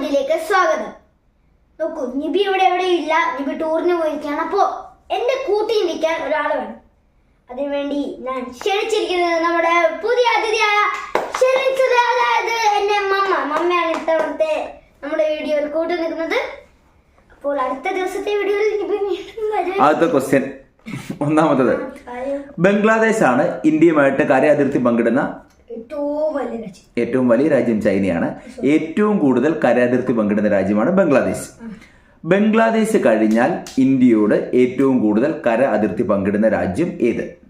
വീഡിയോയിലേക്ക് സ്വാഗതം. നോക്കൂ നിബി ഇവിടെ എവിടെ ഇല്ല. നിബി ടൂറിന് പോയിരിക്കുകയാണ്. അപ്പോ എന്റെ കൂട്ടി നിൽക്കാൻ ഒരാൾ വേണം. അതിനുവേണ്ടി ഞാൻ ക്ഷണിച്ചിരിക്കുന്നത് നമ്മുടെ പുതിയ അതിഥിയായ ക്ഷണിച്ചത് അതായത് എന്റെ മമ്മ. മമ്മയാണ് ഇത്തവണത്തെ നമ്മുടെ വീഡിയോയിൽ കൂട്ടി നിൽക്കുന്നത്. അപ്പോൾ അടുത്ത ദിവസത്തെ വീഡിയോയിൽ ആദ്യത്തെ ക്വസ്റ്റ്യൻ ഒന്നാമത്തത്. ബംഗ്ലാദേശാണ് ഇന്ത്യയുമായിട്ട് കര അതിർത്തി പങ്കിടുന്ന ഏറ്റവും ഏറ്റവും വലിയ രാജ്യം ചൈനയാണ്. ഏറ്റവും കൂടുതൽ കരാതിർത്തി പങ്കിടുന്ന രാജ്യമാണ് ബംഗ്ലാദേശ്. ബംഗ്ലാദേശ് കഴിഞ്ഞാൽ ഇന്ത്യയോട് ഏറ്റവും കൂടുതൽ കര അതിർത്തി പങ്കിടുന്ന രാജ്യം ഏത്?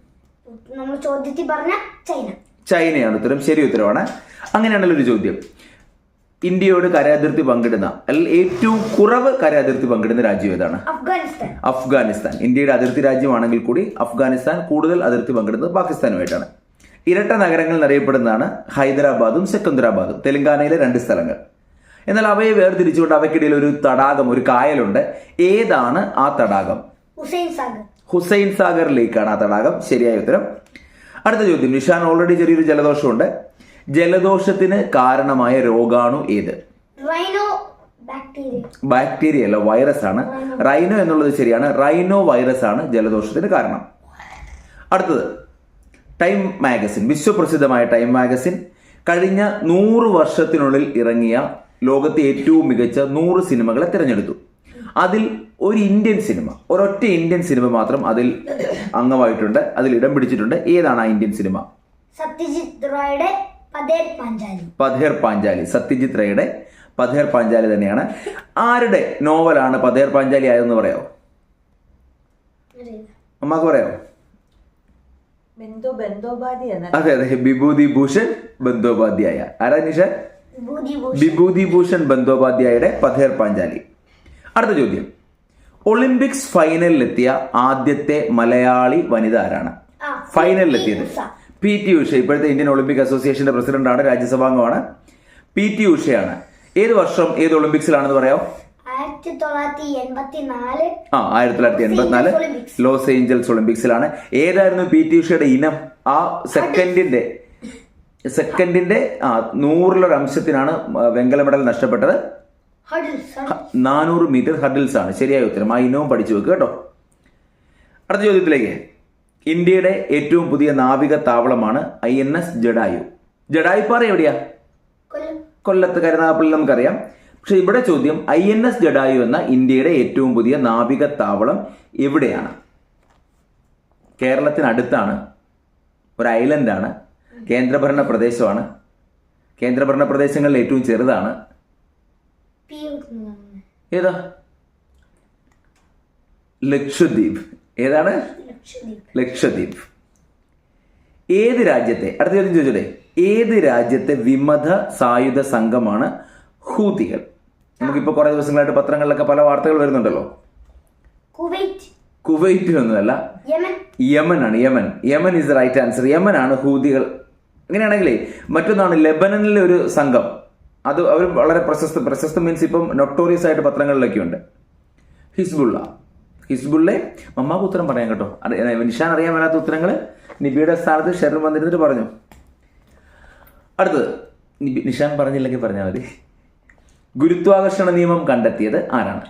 നമ്മൾ ചോദ്യത്തിൽ പറഞ്ഞ ചൈന. ചൈനയാണ് ഉത്തരം. ശരി ഉത്തരവാണ്. അങ്ങനെയാണല്ലോ ഒരു ചോദ്യം. ഇന്ത്യയോട് കരാതിർത്തി പങ്കിടുന്ന അല്ലെങ്കിൽ ഏറ്റവും കുറവ് കരാതിർത്തി പങ്കിടുന്ന രാജ്യം ഏതാണ്? അഫ്ഗാനിസ്ഥാൻ. അഫ്ഗാനിസ്ഥാൻ. ഇന്ത്യയുടെ അതിർത്തി രാജ്യമാണെങ്കിൽ കൂടി അഫ്ഗാനിസ്ഥാൻ കൂടുതൽ അതിർത്തി പങ്കിടുന്നത് പാകിസ്ഥാനുമായിട്ടാണ്. ഇരട്ട നഗരങ്ങൾ എന്നറിയപ്പെടുന്നതാണ് ഹൈദരാബാദും സെക്കന്ദരാബാദും തെലങ്കാനയിലെ രണ്ട് സ്ഥലങ്ങൾ. എന്നാൽ അവയെ വേർതിരിച്ചുകൊണ്ട് അവയ്ക്കിടയിൽ ഒരു തടാകം ഒരു കായലുണ്ട്. ഏതാണ് ആ തടാകം? ഹുസൈൻ സാഗർ. ഹുസൈൻ സാഗർ ലേക്കാണ് ആ തടാകം. ശരിയായ ഉത്തരം. അടുത്ത ചോദ്യം. നിഷാൻ ഓൾറെഡി ചെറിയൊരു ജലദോഷമുണ്ട്. ജലദോഷത്തിന് കാരണമായ രോഗാണു ഏത്? ബാക്ടീരിയ അല്ല വൈറസ് ആണ്. റൈനോ എന്നുള്ളത് ശരിയാണ്. റൈനോ വൈറസ് ആണ് ജലദോഷത്തിന് കാരണം. അടുത്തത്. ടൈം മാഗസിൻ വിശ്വപ്രസിദ്ധമായ ടൈം മാഗസിൻ. കഴിഞ്ഞ നൂറ് വർഷത്തിനുള്ളിൽ ഇറങ്ങിയ ലോകത്തെ ഏറ്റവും മികച്ച നൂറ് സിനിമകളെ തിരഞ്ഞെടുത്തു. അതിൽ ഒരു ഇന്ത്യൻ സിനിമ ഒരൊറ്റ ഇന്ത്യൻ സിനിമ മാത്രം അതിൽ അംഗമായിട്ടുണ്ട് അതിൽ ഇടം പിടിച്ചിട്ടുണ്ട്. ഏതാണ് ആ ഇന്ത്യൻ സിനിമ? സത്യജിത് റോയുടെ പതേർ പാഞ്ചാലി. സത്യജിത് റേയുടെ പഥേർ പാഞ്ചാലി തന്നെയാണ്. ആരുടെ നോവലാണ് പതേർ പാഞ്ചാലി ആയതെന്ന് പറയാമോ അമ്മയ്ക്ക് പറയാമോ അതെ അതെ. വിഭൂതി ഭൂഷൺ ബന്ദോപാധ്യായ ആരാ നിഷ? വിഭൂതി ഭൂഷൺ ബന്ദോപാധ്യായയുടെ പഥേർ പാഞ്ചാലി. അടുത്ത ചോദ്യം. ഒളിമ്പിക്സ് ഫൈനലിലെത്തിയ ആദ്യത്തെ മലയാളി വനിത ആരാണ് ഫൈനലിലെത്തിയത്. P T Usha. ഇപ്പോഴത്തെ ഇന്ത്യൻ ഒളിമ്പിക് അസോസിയേഷന്റെ പ്രസിഡന്റാണ് രാജ്യസഭാംഗമാണ്. P T ഉഷയാണ്. ഏത് വർഷം ഏത് ഒളിമ്പിക്സിലാണെന്ന് പറയാമോ? ആയിരത്തി തൊള്ളായിരത്തി എൺപത്തി നാല് ആ ആയിരത്തി തൊള്ളായിരത്തി എൺപത്തിനാല്. ലോസ് ഏഞ്ചൽസ് ഒളിമ്പിക്സിലാണ് ഏതായിരുന്നു പി ടി ഉഷയുടെ ഇനം? ആ സെക്കൻഡിന്റെ സെക്കൻഡിന്റെ ആ നൂറിലൊരു അംശത്തിനാണ് വെങ്കല മെഡൽ നഷ്ടപ്പെട്ടത്. നാനൂറ് മീറ്റർ ഹഡിൽസ് ആണ് ശരിയായ ഉത്തരം. ആ ഇനവും പഠിച്ചു വെക്കുക കേട്ടോ. അടുത്ത ചോദ്യത്തിലേക്ക്. ഇന്ത്യയുടെ ഏറ്റവും പുതിയ നാവിക താവളമാണ് I N S Jatayu. Jatayupara എവിടെയാ? കൊല്ലം. കൊല്ലത്ത് കരുനാഗപ്പള്ളി നമുക്കറിയാം. പക്ഷെ ഇവിടെ ചോദ്യം ഐ എൻ എസ് ജഡായു എന്ന ഇന്ത്യയുടെ ഏറ്റവും പുതിയ നാവിക താവളം എവിടെയാണ്? കേരളത്തിനടുത്താണ് ഒരു ഐലൻഡാണ് കേന്ദ്രഭരണ പ്രദേശമാണ്. കേന്ദ്രഭരണ പ്രദേശങ്ങളിൽ ഏറ്റവും ചെറുതാണ്. ഏതാ? ലക്ഷദ്വീപ്. ഏതാണ്? ലക്ഷദ്വീപ്. ഏത് രാജ്യത്തെ അടുത്ത ചോദ്യം ചോദിച്ചോട്ടെ. ഏത് രാജ്യത്തെ വിമത സായുധ സംഘമാണ് ഹൂതികൾ. നമുക്കിപ്പോ കുറെ ദിവസങ്ങളായിട്ട് പത്രങ്ങളിലൊക്കെ പല വാർത്തകൾ വരുന്നുണ്ടല്ലോ. കുവൈറ്റ്. ഒന്നുമല്ല. യമൻ. യമൻ ആണ് Yemen. Yemen is right answer Yemen ആണ് ഹൂതികൾ. അങ്ങനെയാണെങ്കിലേ മറ്റൊന്നാണ് ലെബനനിലെ ഒരു സംഘം. അത് അവർ വളരെ പ്രശസ്ത പ്രശസ്ത മീൻസ് ഇപ്പം നൊട്ടോറിയസ് ആയിട്ട് പത്രങ്ങളിലൊക്കെ ഉണ്ട് ഹിസ്ബുള്ള. ഹിസ്ബുള്ളെ മമ്മാക്ക് ഉത്തരം പറയാം കേട്ടോ. നിഷാൻ അറിയാൻ വരാത്ത ഉത്തരങ്ങൾ നിബിയുടെ സ്ഥാനത്ത് ഷെറിൻ വന്നിരുന്നിട്ട് പറഞ്ഞു. അടുത്തത്. നിബി നിഷാൻ പറഞ്ഞില്ലെങ്കിൽ പറഞ്ഞാൽ മതി. ഗുരുത്വാകർഷണ നിയമം കണ്ടെത്തിയത് ആരാണ്?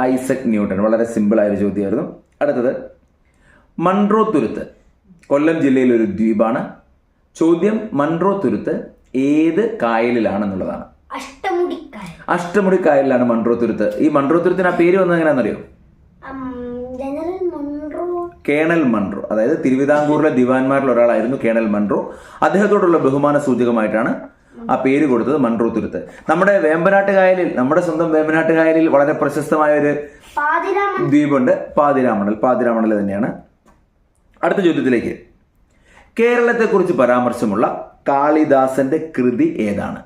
ഐസക് ന്യൂട്ടൺ വളരെ സിമ്പിൾ ആയ ഒരു ചോദ്യമായിരുന്നു. അടുത്തത് മൺട്രോ തുരുത്ത് കൊല്ലം ജില്ലയിലെ ഒരു ദ്വീപാണ്. ചോദ്യം മൺട്രോ തുരുത്ത് ഏത് കായലിലാണെന്നുള്ളതാണ്. അഷ്ടമുടി കായലിലാണ് മൺട്രോ തുരുത്ത്. ഈ മൺട്രോ തുരുത്തിന് ആ പേര് വന്നത് എങ്ങനെയാണെന്നറിയോ? കേണൽ മൺട്രോ അതായത് തിരുവിതാംകൂറിലെ ദിവാൻമാരിൽ ഒരാളായിരുന്നു കേണൽ മൺട്രോ അദ്ദേഹത്തോടുള്ള ബഹുമാന സൂചകമായിട്ടാണ് ആ പേര് കൊടുത്തത് മൺട്രോ തുരുത്ത്. നമ്മുടെ വേമ്പനാട്ട് കായലിൽ നമ്മുടെ സ്വന്തം വേമ്പനാട്ട് കായലിൽ വളരെ പ്രശസ്തമായ ഒരു ദ്വീപുണ്ട്. പാതിരാമണൽ. പാതിരാമണൽ തന്നെയാണ്. അടുത്ത ചോദ്യത്തിലേക്ക്. കേരളത്തെക്കുറിച്ച് പരാമർശമുള്ള കാളിദാസന്റെ കൃതി ഏതാണ്?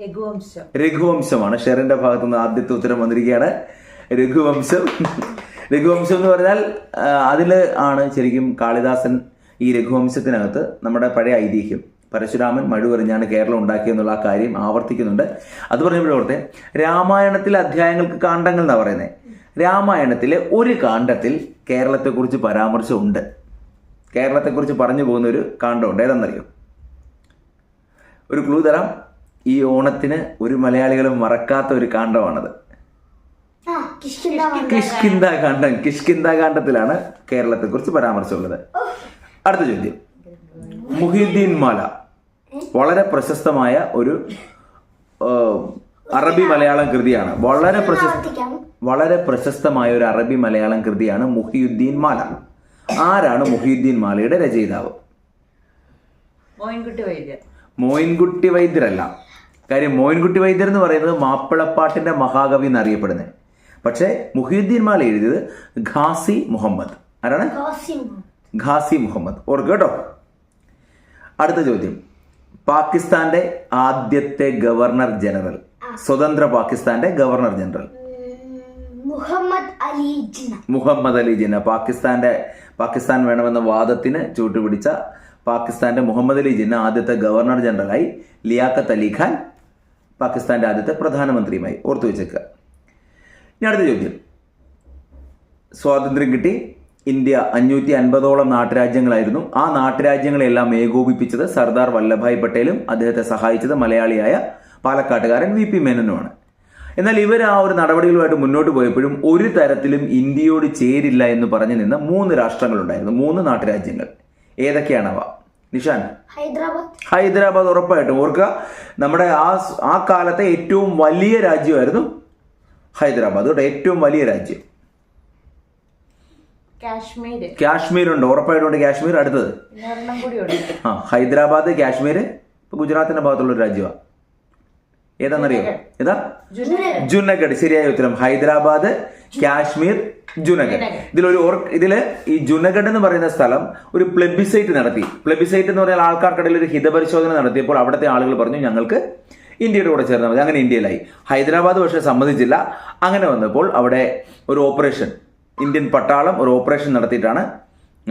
രഘുവംശം. രഘുവംശമാണ്. ഷെറിന്റെ ഭാഗത്തു നിന്ന് ആദ്യത്തെ ഉത്തരം വന്നിരിക്കുകയാണ്. രഘുവംശം. രഘുവംശം എന്ന് പറഞ്ഞാൽ അതിൽ അതിൽ ആണ് ശരിക്കും കാളിദാസൻ ഈ രഘുവംശത്തിനകത്ത് നമ്മുടെ പഴയ ഐതിഹ്യം. പരശുരാമൻ മഴുവെറിഞ്ഞാണ് കേരളം ഉണ്ടാക്കിയെന്നുള്ള ആ കാര്യം ആവർത്തിക്കുന്നുണ്ട്. അത് പറഞ്ഞപ്പോഴത്തെ രാമായണത്തിലെ അധ്യായങ്ങൾക്ക് കാണ്ഡങ്ങൾ എന്നാണ് പറയുന്നത് രാമായണത്തിലെ ഒരു കാണ്ഡത്തിൽ കേരളത്തെക്കുറിച്ച് പരാമർശമുണ്ട്. കേരളത്തെക്കുറിച്ച് പറഞ്ഞു പോകുന്ന ഒരു കാണ്ഡമുണ്ട്. ഏതെന്നറിയോ ഒരു ക്ലൂ തരാം. ഈ ഓണത്തിന് ഒരു മലയാളികളും മറക്കാത്ത ഒരു കാണ്ഡമാണത്. കാണ്ടം കാണ്ഡം. കിഷ്കിന്ദ കാണ്ഡത്തിലാണ് കേരളത്തെക്കുറിച്ച് പരാമർശമുള്ളത്. അടുത്ത ചോദ്യം. മുഹിദ്ദീൻ മാല. വളരെ പ്രശസ്തമായ ഒരു അറബി മലയാളം കൃതിയാണ്. വളരെ പ്രശസ്ത വളരെ പ്രശസ്തമായ ഒരു അറബി മലയാളം കൃതിയാണ് മുഹിയുദ്ദീൻ മാല. ആരാണ് മുഹിയുദ്ദീൻ മാലയുടെ രചയിതാവ്? മോയിൻകുട്ടി വൈദ്യർ. മോയിൻകുട്ടി വൈദ്യരല്ല. കാര്യം മോയിൻകുട്ടി വൈദ്യർ എന്ന് പറയുന്നത് മാപ്പിളപ്പാട്ടിന്റെ മഹാകവി എന്നറിയപ്പെടുന്നത് പക്ഷേ മുഹിയുദ്ദീൻ മാല എഴുതിയത് ഖാസി മുഹമ്മദ്. ആരാണ്? ഖാസി മുഹമ്മദ്. ഓർക്കുക കേട്ടോ. അടുത്ത ചോദ്യം. പാകിസ്ഥാന്റെ ആദ്യത്തെ ഗവർണർ ജനറൽ. സ്വതന്ത്ര പാകിസ്ഥാന്റെ ഗവർണർ ജനറൽ. മുഹമ്മദ് അലി ജിന്ന. മുഹമ്മദ് അലി ജിന്ന. പാകിസ്ഥാന്റെ പാകിസ്ഥാൻ വേണമെന്ന വാദത്തിന് ചൂട്ടുപിടിച്ച പാകിസ്ഥാന്റെ മുഹമ്മദ് അലി ജിന്ന ആദ്യത്തെ ഗവർണർ ജനറലായി ലിയാഖത്ത് അലി ഖാൻ പാകിസ്ഥാന്റെ ആദ്യത്തെ പ്രധാനമന്ത്രിയുമായി ഓർത്തു വെച്ചേക്കുക ഇനി അടുത്ത ചോദ്യം. സ്വാതന്ത്ര്യം കിട്ടി. ഇന്ത്യ അഞ്ഞൂറ്റി അൻപതോളം നാട്ടുരാജ്യങ്ങളായിരുന്നു. ആ നാട്ടുരാജ്യങ്ങളെല്ലാം ഏകോപിപ്പിച്ചത് സർദാർ വല്ലഭായ് പട്ടേലും അദ്ദേഹത്തെ സഹായിച്ചത് മലയാളിയായ പാലക്കാട്ടുകാരൻ വി പി മേനനുമാണ്. എന്നാൽ ഇവർ ആ ഒരു നടപടികളുമായിട്ട് മുന്നോട്ട് പോയപ്പോഴും ഒരു തരത്തിലും ഇന്ത്യയോട് ചേരില്ല എന്ന് പറഞ്ഞു നിന്ന മൂന്ന് രാഷ്ട്രങ്ങളുണ്ടായിരുന്നു മൂന്ന് നാട്ടുരാജ്യങ്ങൾ. ഏതൊക്കെയാണവ നിഷാൻ. ഹൈദരാബാദ്. ഹൈദരാബാദ് ഉറപ്പായിട്ടും ഓർക്കുക നമ്മുടെ ആ ആ കാലത്തെ ഏറ്റവും വലിയ രാജ്യമായിരുന്നു ഹൈദരാബാദ് ഏറ്റവും വലിയ രാജ്യം. കാശ്മീർ ഉണ്ട് ഉറപ്പായിട്ടുണ്ട് കാശ്മീർ. അടുത്തത്? ആ ഹൈദരാബാദ് കാശ്മീർ ഇപ്പൊ ഗുജറാത്തിന്റെ ഭാഗത്തുള്ള ഒരു രാജ്യമാണ് ഏതാണെന്നറിയോ ഏതാ? ജുനഗഡ്. ശരിയായ ഉത്തരം. ഹൈദരാബാദ് കാശ്മീർ ജുനഗഡ്. ഇതിലൊരു ഇതിൽ ഈ ജുനഗഡ് എന്ന് പറയുന്ന സ്ഥലം ഒരു പ്ലെബിസൈറ്റ് നടത്തി. പ്ലെബിസൈറ്റ് എന്ന് പറഞ്ഞാൽ ആൾക്കാർക്കിടയിൽ ഒരു ഹിതപരിശോധന നടത്തിയപ്പോൾ അവിടുത്തെ ആളുകൾ പറഞ്ഞു ഞങ്ങൾക്ക് ഇന്ത്യയുടെ കൂടെ ചേർന്നാൽ മതി. അങ്ങനെ ഇന്ത്യയിലായി. ഹൈദരാബാദ് പക്ഷേ സമ്മതിച്ചില്ല. അങ്ങനെ വന്നപ്പോൾ അവിടെ ഒരു ഓപ്പറേഷൻ ഇന്ത്യൻ പട്ടാളം ഒരു ഓപ്പറേഷൻ നടത്തിയിട്ടാണ്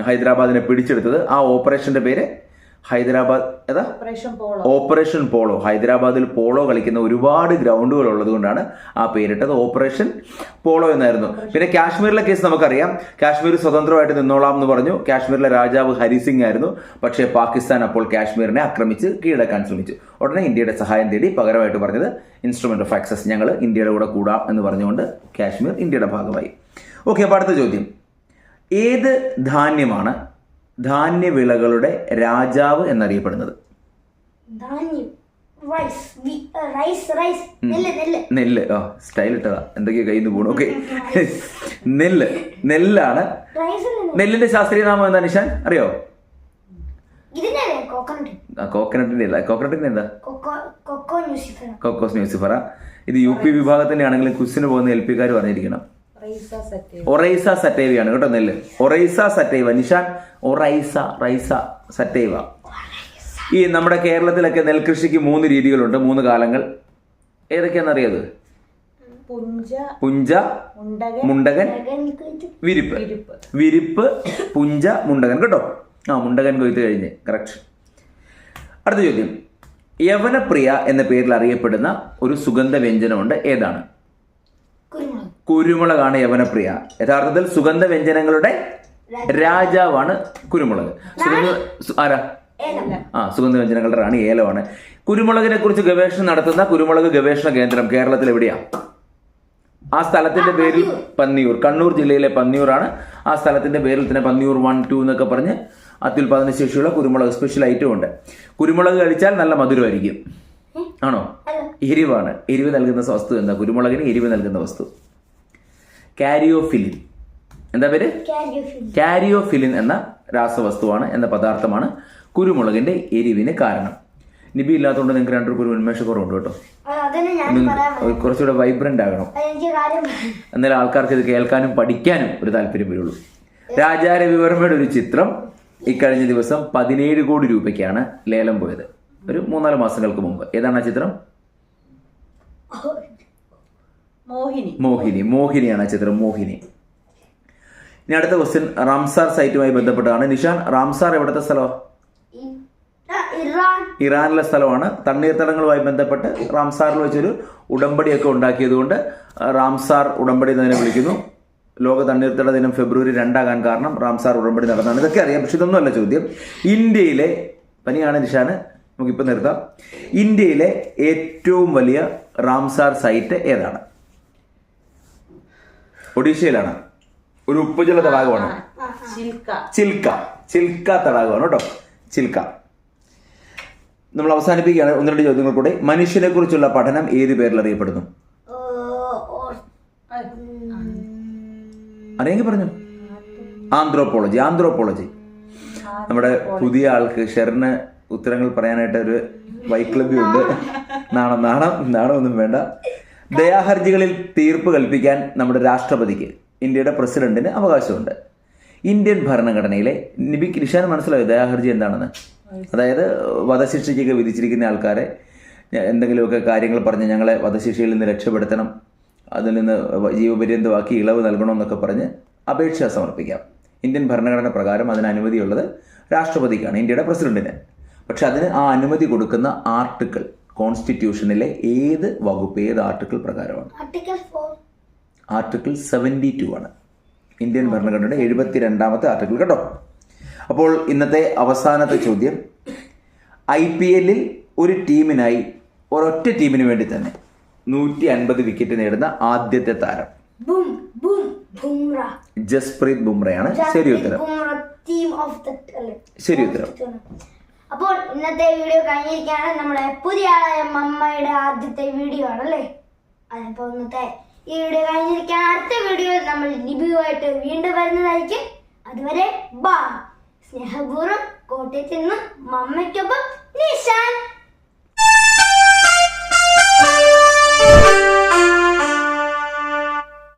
ഹൈദരാബാദിനെ പിടിച്ചെടുത്തത്. ആ ഓപ്പറേഷന്റെ പേര് ഹൈദരാബാദ് ഏതാ? Operation polo. Operation polo. ഹൈദരാബാദിൽ പോളോ കളിക്കുന്ന ഒരുപാട് ഗ്രൗണ്ടുകൾ ഉള്ളത് കൊണ്ടാണ് ആ പേരിട്ടത് ഓപ്പറേഷൻ പോളോ എന്നായിരുന്നു. പിന്നെ കാശ്മീരിലെ കേസ് നമുക്കറിയാം. കാശ്മീർ സ്വതന്ത്രമായിട്ട് നിന്നോളാം എന്ന് പറഞ്ഞു. കാശ്മീരിലെ രാജാവ് ഹരിസിംഗ് ആയിരുന്നു. പക്ഷേ പാകിസ്ഥാൻ അപ്പോൾ കാശ്മീരിനെ ആക്രമിച്ച് കീഴടക്കാൻ ശ്രമിച്ചു. ഉടനെ ഇന്ത്യയുടെ സഹായം തേടി പകരമായിട്ട് പറഞ്ഞത് ഇൻസ്ട്രുമെന്റ് ഓഫ് ആക്സസ് ഞങ്ങൾ ഇന്ത്യയുടെ കൂടെ കൂടാം എന്ന് പറഞ്ഞുകൊണ്ട് കാശ്മീർ ഇന്ത്യയുടെ ഭാഗമായി. ഓക്കെ അപ്പോൾ അടുത്ത ചോദ്യം. ഏത് ധാന്യമാണ് ധാന്യവിളകളുടെ രാജാവ് എന്നറിയപ്പെടുന്നത്? നെല്ല് ആ സ്റ്റൈൽ ഇട്ടതാ. എന്തൊക്കെയോ കയ്യിൽ നിന്ന് പോണു. ഓക്കെ. നെല്ല്. നെല്ലാണ്. നെല്ലിന്റെ ശാസ്ത്രീയ നാമം എന്താ നിഷാൻ? അറിയോ? കോക്കനട്ടിന്റെ അല്ല? കോക്കനട്ടിന്റെ എന്താ? കോക്കോസ് ന്യൂസിഫറ ഇത് യു പി വിഭാഗത്തിന്റെ ആണെങ്കിലും കുസിന് പോകുന്ന എൽ പിക്കാർ പറഞ്ഞിരിക്കണം. ഒറൈസ സറ്റൈവയാണ്. കേട്ടോ നെല്ല്. Oryza sativa. നിഷാൻ ഒറൈസ റൈസ സറ്റൈവ. ഈ നമ്മുടെ കേരളത്തിലൊക്കെ നെൽകൃഷിക്ക് മൂന്ന് രീതികളുണ്ട്. മൂന്ന് കാലങ്ങൾ. ഏതൊക്കെയാണെന്നറിയത് പുഞ്ച മുണ്ടകൻ വിരിപ്പ്. വിരിപ്പ്. പുഞ്ച മുണ്ടകൻ. കേട്ടോ? ആ മുണ്ടകൻ കൊയ്ത്ത് കഴിഞ്ഞ്. കറക്റ്റ് അടുത്ത ചോദ്യം. യവനപ്രിയ എന്ന പേരിൽ അറിയപ്പെടുന്ന ഒരു സുഗന്ധ വ്യഞ്ജനമുണ്ട് ഏതാണ്? കുരുമുളകാണ് യവനപ്രിയ. യഥാർത്ഥത്തിൽ സുഗന്ധ വ്യഞ്ജനങ്ങളുടെ രാജാവാണ് കുരുമുളക്. സുഗന്ധ ആരാ? ആ സുഗന്ധ വ്യഞ്ജനങ്ങളുടെ റാണി ഏലമാണ്. കുരുമുളകിനെ കുറിച്ച് ഗവേഷണം നടത്തുന്ന കുരുമുളക് ഗവേഷണ കേന്ദ്രം കേരളത്തിൽ എവിടെയാ? ആ സ്ഥലത്തിന്റെ പേരിൽ പന്നിയൂർ. കണ്ണൂർ ജില്ലയിലെ പന്നിയൂറാണ് ആ സ്ഥലത്തിന്റെ പേരിൽ തന്നെ പന്നിയൂർ വൺ ടു എന്നൊക്കെ പറഞ്ഞ് അത്യുൽപാദന ശേഷിയുള്ള കുരുമുളക് സ്പെഷ്യൽ ഐറ്റം ഉണ്ട്. കുരുമുളക് കഴിച്ചാൽ നല്ല മധുരമായിരിക്കും. ആണോ? എരിവാണ്. എരിവ് നൽകുന്ന വസ്തു എന്താ? കുരുമുളകിന് എരിവ് നൽകുന്ന വസ്തു. കാരിയോഫിലിൻ. എന്താ പേര്? കാരിയോഫിലിൻ. എന്ന രാസവസ്തുവാണ് എന്ന പദാർത്ഥമാണ് കുരുമുളകിന്റെ എരിവിന് കാരണം. നിബി ഇല്ലാത്തതുകൊണ്ട് നിങ്ങൾക്ക് രണ്ടു ഒരു കേട്ടോ. ഞാൻ നിങ്ങൾ പറയാൻ കുറച്ചുകൂടെ വൈബ്രന്റ് ആകണം. എന്നാലും. ആൾക്കാർക്ക് ഇത് കേൾക്കാനും പഠിക്കാനും ഒരു താല്പര്യം വരുള്ളൂ. രാജാ രവിവർമ്മയുടെ ഒരു ചിത്രം ഇക്കഴിഞ്ഞ ദിവസം പതിനേഴ് കോടി രൂപയ്ക്കാണ് ലേലം പോയത്. ഒരു മൂന്നാൽ മാസങ്ങൾക്ക് മുമ്പ്. ഏതാണ് ആ ചിത്രം? മോഹിനി. മോഹിനി മോഹിനിയാണ് ആ ചിത്രം മോഹിനി. ഇനി അടുത്ത ക്വസ്റ്റ്യൻ റാംസാർ സൈറ്റുമായി ബന്ധപ്പെട്ടാണ് നിഷാൻ റാംസാർ എവിടുത്തെ ഇറാൻ. ഇറാനിലെ സ്ഥലമാണ്. തണ്ണീർത്തടങ്ങളുമായി ബന്ധപ്പെട്ട് റാംസാറിൽ വെച്ചൊരു ഉടമ്പടിയൊക്കെ ഉണ്ടാക്കിയതുകൊണ്ട് റാംസാർ ഉടമ്പടി എന്നതിനെ വിളിക്കുന്നു. ലോക തണ്ണീർത്തട ദിനം ഫെബ്രുവരി രണ്ടാകാൻ കാരണം റാംസാർ ഉടമ്പടി നടന്നതാണ്. ഇതൊക്കെ അറിയാം പക്ഷെ ഇതൊന്നുമല്ല ചോദ്യം. ഇന്ത്യയിലെ പനിയാണ് നിഷാന് നമുക്കിപ്പോൾ നിർത്താം. ഇന്ത്യയിലെ ഏറ്റവും വലിയ റാംസാർ സൈറ്റ് ഏതാണ്? ഒഡീഷയിലാണ്. ഒരു ഉപ്പുജല തടാകമാണ്. ചിൽക്ക. ചിൽക്ക. തടാകമാണ് കേട്ടോ. ചിൽക്ക. നമ്മൾ അവസാനിപ്പിക്കുകയാണ് ഒന്ന് രണ്ട് ചോദ്യങ്ങൾ കൂടെ. മനുഷ്യനെ കുറിച്ചുള്ള പഠനം ഏത് പേരിൽ അറിയപ്പെടുന്നു? അറിയെങ്കിൽ പറഞ്ഞു. Anthropology anthropology. നമ്മുടെ പുതിയ ആൾക്ക് ഷെറിന് ഉത്തരങ്ങൾ പറയാനായിട്ട് ഒരു വൈക്ലബ്യുണ്ട് നാണം നാണം നാണമൊന്നും വേണ്ട. ദയാഹർജികളിൽ തീർപ്പ് കൽപ്പിക്കാൻ നമ്മുടെ രാഷ്ട്രപതിക്ക് ഇന്ത്യയുടെ പ്രസിഡന്റിന് അവകാശമുണ്ട്. ഇന്ത്യൻ ഭരണഘടനയിലെ നിബിക്ക് നിഷാൻ മനസ്സിലായോ ദയാഹർജി എന്താണെന്ന്? അതായത് വധശിക്ഷയ്ക്കൊക്കെ വിധിച്ചിരിക്കുന്ന ആൾക്കാരെ എന്തെങ്കിലുമൊക്കെ കാര്യങ്ങൾ പറഞ്ഞ് ഞങ്ങളെ വധശിക്ഷയിൽ നിന്ന് രക്ഷപ്പെടുത്തണം അതിൽ നിന്ന് ജീവപര്യന്തമാക്കി ഇളവ് നൽകണമെന്നൊക്കെ പറഞ്ഞ് അപേക്ഷ സമർപ്പിക്കാം. ഇന്ത്യൻ ഭരണഘടന പ്രകാരം അതിന് അനുമതിയുള്ളത് രാഷ്ട്രപതിക്കാണ് ഇന്ത്യയുടെ പ്രസിഡന്റിന്. പക്ഷെ അതിന് ആ അനുമതി കൊടുക്കുന്ന ആർട്ടിക്കിൾ കോൺസ്റ്റിറ്റ്യൂഷനിലെ ഏത് വകുപ്പ് ഏത് ആർട്ടിക്കിൾ പ്രകാരമാണ്? ആർട്ടിക്കിൾ സെവന്റി ടു ആണ്. ഇന്ത്യൻ ഭരണഘടനയുടെ എഴുപത്തി രണ്ടാമത്തെ ആർട്ടിക്കിൾ കേട്ടോ അപ്പോൾ ഇന്നത്തെ അവസാനത്തെ ചോദ്യം. ഐ പി എല്ലിൽ ഒരു ടീമിനായി ഒരൊറ്റ ടീമിന് വേണ്ടി തന്നെ നൂറ്റി അൻപത് വിക്കറ്റ് നേടുന്ന ആദ്യത്തെ താരം. ജസ്പ്രീത് ബുംറയാണ്. ശരി ഉത്തരം. ശരി ഉത്തരം. അപ്പോൾ ഇന്നത്തെ വീഡിയോ കഴിഞ്ഞിരിക്കുകയാണ്. നമ്മുടെ പുതിയ ആളായ മമ്മയുടെ ആദ്യത്തെ വീഡിയോ ആണല്ലേ അതിപ്പോൾ ഇന്നത്തെ ഈ വീഡിയോ കഴിഞ്ഞിരിക്കാൻ അടുത്ത വീഡിയോ നമ്മൾ ലിബിയുമായിട്ട് വീണ്ടും വരുന്നതായിരിക്കും. അതുവരെ ബാ. സ്നേഹപൂർവം കോട്ടയത്ത് നിന്ന് മമ്മയ്ക്കൊപ്പം നിഷാൻ